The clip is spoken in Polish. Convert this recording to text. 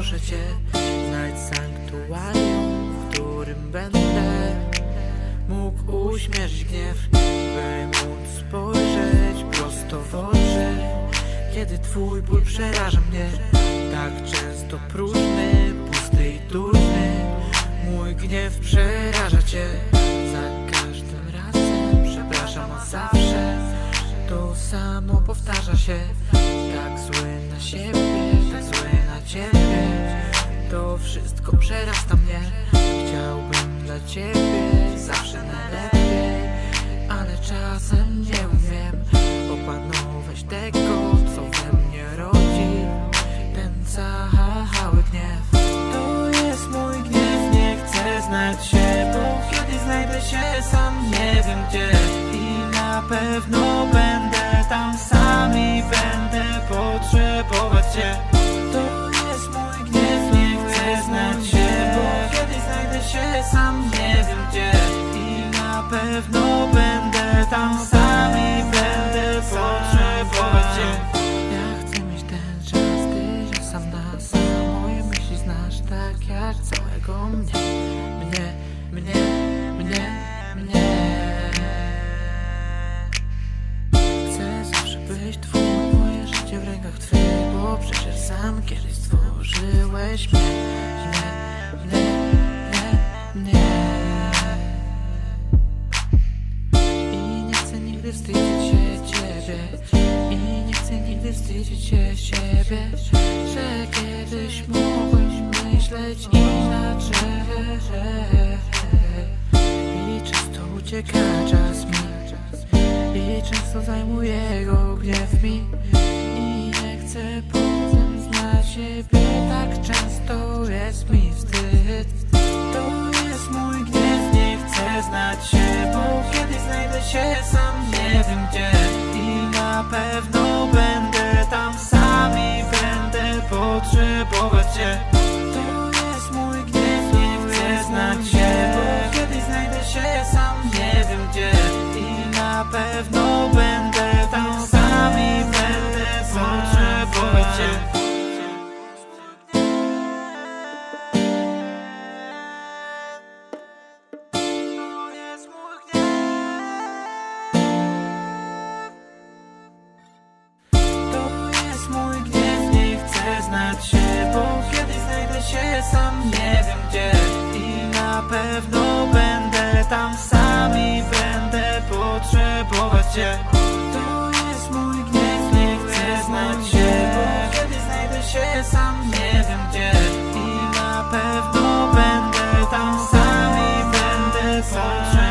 proszę cię Znajdź sanktuarium, w którym będę Mógł uśmierzyć gniew By móc spojrzeć prosto w oczy. Kiedy twój ból przeraża mnie Tak często próżny, pusty i To samo powtarza się. Tak zły na siebie, tak zły na ciebie. To wszystko przerasta mnie. Chciałbym dla ciebie zawsze najlepiej Ale czasem nie umiem opanować tego, co we mnie rodzi. Ten cały gniew. To jest mój gniew, nie chcę znać się. Bo kiedy znajdę się sam nie wiem gdzie. I na pewno będę pewno będę tam sam i będę potrzebować cię Ja chcę mieć ten czas, ty że sam na sam. Moje myśli znasz tak jak całego mnie. Mnie, mnie, mnie, mnie. Chcę zawsze być twój, moje życie w rękach twych Bo przecież sam kiedyś stworzyłeś mnie. Mnie, wstydzić się ciebie I nie chcę nigdy wstydzić się siebie Że kiedyś mogłem myśleć inaczej. I często ucieka czas mi I często zajmuje go gniew mi. I nie chcę potem znać siebie Tak często jest mi wstyd Tam sami będę potrzebować Cię. To jest mój gniew, nie chcę znać się Bo wtedy znajdę się sam, nie wiem gdzie. I na pewno będę tam sami będę potrzebować